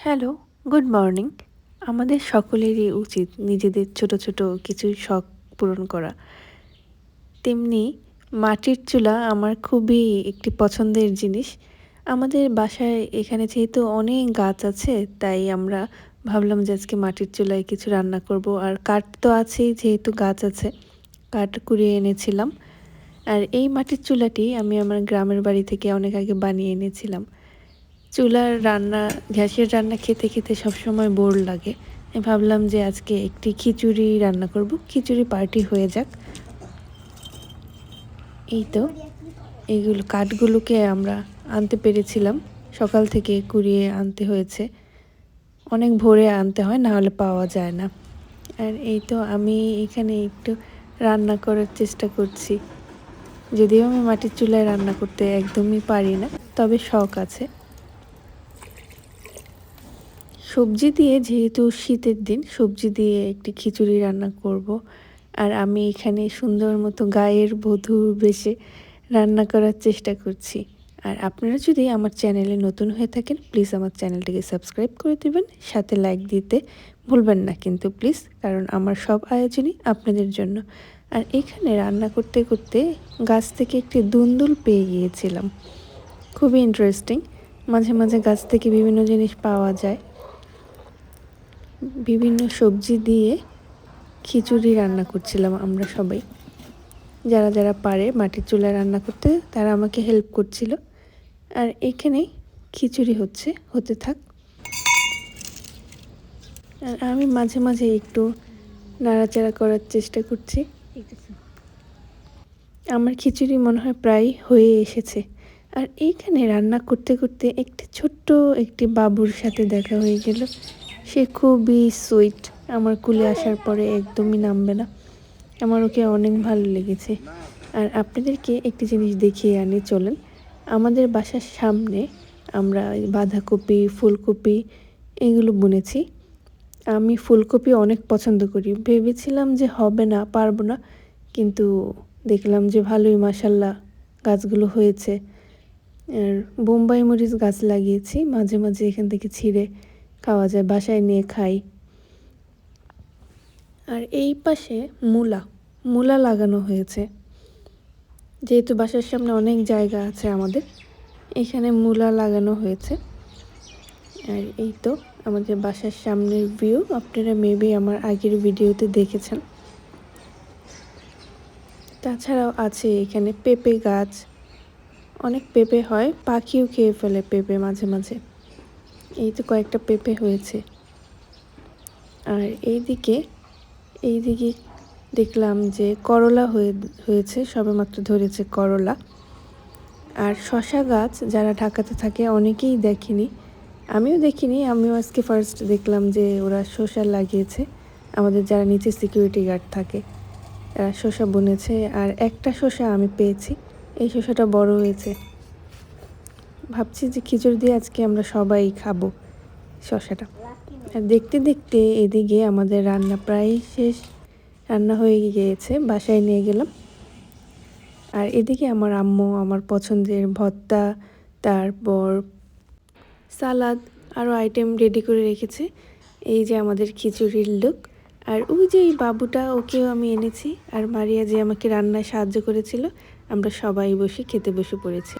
Hello good morning আমাদের সকলেরই উচিত নিজেদের ছোট ছোট কিছু শখ পূরণ করা। তেমনি মাটির চুলা আমার খুবই একটি পছন্দের জিনিস। আমাদের বাসায় এখানে যেহেতু অনেক গাছ আছে, তাই আমরা ভাবলাম যে আজকে মাটির চুলায় কিছু রান্না করব। আর কাঠ তো আছেই, যেহেতু গাছ আছে, কাঠ কুড়িয়ে এনেছিলাম। আর এই মাটির চুলাটি আমি আমার গ্রামের বাড়ি থেকে অনেক আগে বানিয়ে এনেছিলাম। চুলার রান্না, গ্যাসের রান্না খেতে খেতে সবসময় বোর লাগে। ভাবলাম যে আজকে একটি খিচুড়ি রান্না করব। খিচুড়ি পার্টি হয়ে যাক। এই তো এইগুলো কাঠগুলোকে আমরা আনতে পেরেছিলাম। সকাল থেকে কুড়িয়ে আনতে হয়েছে। অনেক ভোরে আনতে হয় না হলে পাওয়া যায় না। আর এই তো আমি এখানে একটু রান্না করার চেষ্টা করছি। যদিও আমি মাটির চুলায় রান্না করতে একদমই পারি না, তবে শখ আছে। সবজি দিয়ে যেহেতু শীতের দিন, সবজি দিয়ে একটি খিচুড়ি রান্না করব। আর আমি এখানে সুন্দর মতো গায়ের বধূ বেশে রান্না করার চেষ্টা করছি। আর আপনারা যদি আমার চ্যানেলে নতুন হয়ে থাকেন, প্লিজ আমার চ্যানেলটিকে সাবস্ক্রাইব করে দেবেন, সাথে লাইক দিতে ভুলবেন না কিন্তু প্লিজ, কারণ আমার সব আয়োজনই আপনাদের জন্য। আর এখানে রান্না করতে করতে গাছ থেকে একটি দুন্দুল পেয়ে গিয়েছিলাম। খুবই ইন্টারেস্টিং মাঝে মাঝে গাছ থেকে বিভিন্ন জিনিস পাওয়া যায়। বিভিন্ন সবজি দিয়ে খিচুড়ি রান্না করছিলাম আমরা সবাই। যারা যারা পারে মাটির চুলায় রান্না করতে, তারা আমাকে হেল্প করছিল। আর এখানে খিচুড়ি হচ্ছে, হতে থাক। আর আমি মাঝে মাঝে একটু নাড়াচাড়া করার চেষ্টা করছি। আমার খিচুড়ি মনে হয় প্রায় হয়ে এসেছে। আর এইখানে রান্না করতে করতে একটি ছোট্ট একটি বাবুর সাথে দেখা হয়ে গেল। সে খুবই সুইট। আমার কুলে আসার পরে একদমই নামবে না। আমার ওকে অনেক ভালো লেগেছে। আর আপনাদেরকে একটি জিনিস দেখিয়ে আনি, চলেন। আমাদের বাসার সামনে আমরা বাঁধাকপি, ফুলকপি এগুলো বুনেছি। আমি ফুলকপি অনেক পছন্দ করি। ভেবেছিলাম যে হবে না, পারব না। কিন্তু দেখলাম যে ভালোই মাসাল্লাহ গাছগুলো হয়েছে। আর বোম্বাই মরিচ গাছ লাগিয়েছি, মাঝে মাঝে এখান থেকে ছিঁড়ে খাওয়া যায়, বাসায় নিয়ে খাই। আর এই পাশে মূলা মূলা লাগানো হয়েছে। যেহেতু বাসার সামনে অনেক জায়গা আছে আমাদের, এখানে মূলা লাগানো হয়েছে। আর এই তো আমাদের বাসার সামনের ভিউ আপনারা মেবি আমার আগের ভিডিওতে দেখেছেন। তাছাড়াও আছে এখানে পেঁপে গাছ। অনেক পেঁপে হয়, পাখিও খেয়ে ফেলে পেঁপে মাঝে মাঝে। এই তো কয়েকটা পেঁপে হয়েছে। আর এইদিকে এইদিকে দেখলাম যে করলা হয়ে, হয়েছে, সবেমাত্র ধরেছে করলা। আর শশা গাছ যারা ঢাকাতে থাকে অনেকেই দেখেনি। আমিও দেখিনি, আমিও আজকে ফার্স্ট দেখলাম যে ওরা শসা লাগিয়েছে। আমাদের যারা নিচে সিকিউরিটি গার্ড থাকে, তারা শসা বুনেছে। আর একটা শসা আমি পেয়েছি, এই শসাটা বড় হয়েছে। ভাবছি যে খিচুড়ি দিয়ে আজকে আমরা সবাই খাব শশাটা আর দেখতে দেখতে এদিকে আমাদের রান্না প্রায় শেষ। রান্না হয়ে গিয়েছে, বাসায় নিয়ে গেলাম। আর এদিকে আমার আম্মু, আমার পছন্দের ভর্তা, তারপর সালাদ, আরও আইটেম রেডি করে রেখেছে। এই যে আমাদের খিচুড়ির লুক আর ওই যে এই বাবুটা, ওকেও আমি এনেছি। আর মারিয়া যে আমাকে রান্নায় সাহায্য করেছিল, আমরা সবাই বসে খেতে বসে পড়েছি।